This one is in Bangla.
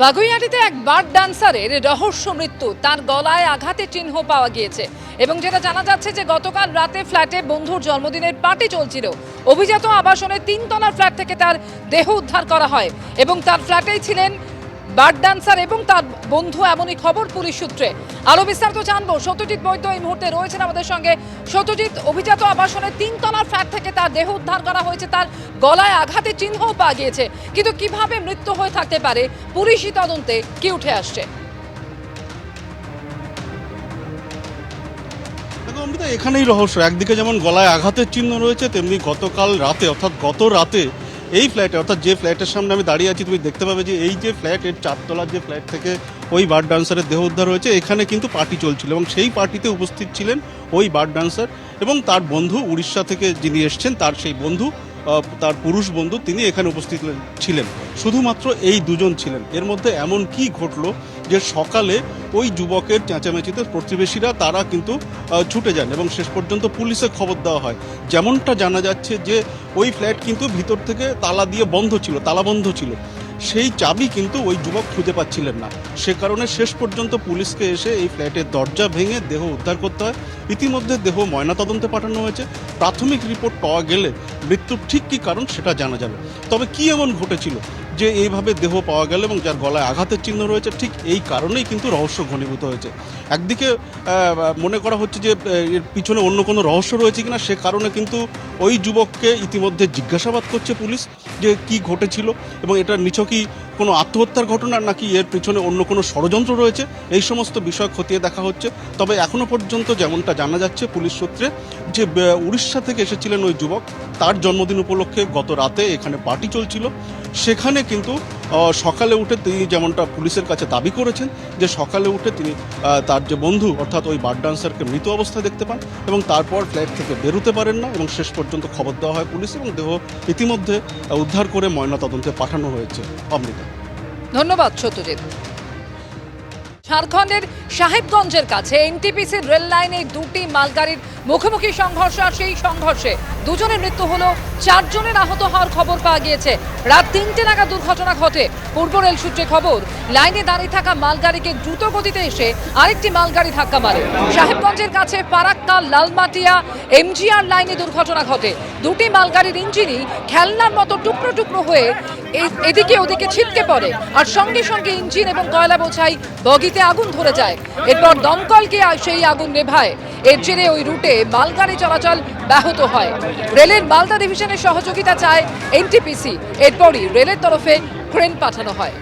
বাগুইয়াটিতে এক বার্ড ডান্সারের রহস্য মৃত্যু। তার গলায় আঘাতে চিহ্ন পাওয়া গিয়েছে। এবং যেটা জানা যাচ্ছে যে গতকাল রাতে ফ্ল্যাটে বন্ধুর জন্মদিনের পার্টি চলছিল। অভিজাত আবাসনের তিনতলার ফ্ল্যাট থেকে তার দেহ উদ্ধার করা হয়। এবং তার ফ্ল্যাটেই ছিলেন বার ডান্সার এবং তার বন্ধু এমনই খবর পুলিশ সূত্রে। আরও বিস্তারিত জানব। সত্যজিৎ বৈদ্য এই মুহূর্তে রয়েছেন আমাদের সঙ্গে। সত্যজিৎ, অভিজাত আবাসনের তিনতলার ফ্ল্যাট থেকে তার দেহ উদ্ধার করা হয়েছে। তার গলায় আঘাতের চিহ্নও পাওয়া গিয়েছে। কিন্তু কীভাবে মৃত্যু হয়ে থাকতে পারে? পুলিশি তদন্তে কি উঠে আসছে? এখানেই রহস্য। একদিকে যেমন গলায় আঘাতের চিহ্ন রয়েছে, তেমনি গতকাল রাতে, অর্থাৎ গত রাতে এই ফ্ল্যাটে অর্থাৎ যে ফ্ল্যাটের সামনে আমি দাঁড়িয়ে আছি, তুমি দেখতে পাবে যে এই যে ফ্ল্যাট এর চারতলার যে ফ্ল্যাট থেকে ওই বার ডান্সারের দেহ উদ্ধার হয়েছে, এখানে কিন্তু পার্টি চলছিল এবং সেই পার্টিতে উপস্থিত ছিলেন ওই বার ডান্সার এবং তার বন্ধু উড়িষ্যা থেকে যিনি এসছেন, তার সেই বন্ধু তার পুরুষ বন্ধু, তিনি এখানে উপস্থিত ছিলেন। শুধুমাত্র এই দুজন ছিলেন। এর মধ্যে এমন কি ঘটলো যে সকালে ওই যুবকের চেঁচামেচিতে প্রতিবেশীরা তারা কিন্তু ছুটে যান এবং শেষ পর্যন্ত পুলিশে খবর দেওয়া হয়। যেমনটা জানা যাচ্ছে যে ওই ফ্ল্যাট কিন্তু ভিতর থেকে তালা দিয়ে বন্ধ ছিল, তালা বন্ধ ছিল। সেই চাবি কিন্তু ওই যুবক খুঁজে পাচ্ছিলেন না। সে কারণে শেষ পর্যন্ত পুলিশকে এসে এই ফ্ল্যাটের দরজা ভেঙে দেহ উদ্ধার করতে হয়। ইতিমধ্যে দেহ ময়নাতদন্তে পাঠানো হয়েছে। প্রাথমিক রিপোর্ট পাওয়া গেলে মৃত্যুর ঠিক কী কারণ সেটা জানা যাবে। তবে কি এমন ঘটেছিল যে এইভাবে দেহ পাওয়া গেল এবং যার গলায় আঘাতের চিহ্ন রয়েছে, ঠিক এই কারণেই কিন্তু রহস্য ঘনীভূত হয়েছে। একদিকে মনে করা হচ্ছে যে এর পিছনে অন্য কোনো রহস্য রয়েছে কিনা, সে কারণে কিন্তু ওই যুবককে ইতিমধ্যে জিজ্ঞাসাবাদ করছে পুলিশ যে কি ঘটেছিল এবং এটা নিছকই কোনো আত্মহত্যার ঘটনা নাকি এর পিছনে অন্য কোনো ষড়যন্ত্র রয়েছে? এই সমস্ত বিষয় খতিয়ে দেখা হচ্ছে। তবে এখনও পর্যন্ত যেমনটা জানা যাচ্ছে পুলিশ সূত্রে, যে উড়িষ্যা থেকে এসেছিলেন ওই যুবক, তার জন্মদিন উপলক্ষে গত রাতে এখানে পার্টি চলছিল। সেখানে কিন্তু সকালে উঠে তিনি যেমনটা পুলিশের কাছে দাবি করেছেন যে সকালে উঠে তিনি তার যে বন্ধু, অর্থাৎ ওই বার ডান্সারকে মৃত অবস্থায় দেখতে পান এবং তারপর ফ্ল্যাট থেকে বেরোতে পারেন না এবং শেষ পর্যন্ত খবর দেওয়া হয় পুলিশ এবং দেহ ইতিমধ্যে উদ্ধার করে ময়নাতদন্তে পাঠানো হয়েছে অমৃতা। ধন্যবাদ সত্যজিৎ। ঝাড়খণ্ডের সাহেবগঞ্জের কাছে এনটিপিসির রেল লাইনে দুটি মালগাড়ির মুখোমুখি সংঘর্ষ, আর সেই সংঘর্ষে দুজনের মৃত্যু হলো, চারজনের আহত হওয়ার খবর পাওয়া গিয়েছে। রাত তিনটে নাগাদ দুর্ঘটনা ঘটে। পূর্ব রেল সূত্রে খবর, লাইনে দাঁড়িয়ে থাকা মালগাড়িকে দ্রুত গতিতে এসে আরেকটি মালগাড়ি ধাক্কা মারে। সাহেবগঞ্জের কাছে পারাক্কা, লালমাটিয়া, এমজিআর লাইনে দুর্ঘটনা ঘটে। দুটি মালগাড়ির ইঞ্জিনই খেলনার মতো টুকরো টুকরো হয়ে এদিকে ওদিকে ছিটকে পড়ে। আর সঙ্গে সঙ্গে ইঞ্জিন এবং কয়লা বোঝাই বগিতে আগুন ধরে যায়। এরপর দমকলকে সেই আগুন নেভায়। এর জেরে ওই রুটে মালগাড়ি চলাচল ব্যাহত হয়। রেলের মালদা ডিভিশনের সহযোগিতা চায় এনটিপিসি। এরপরই রেলের তরফে ক্রেন পাঠানো হয়।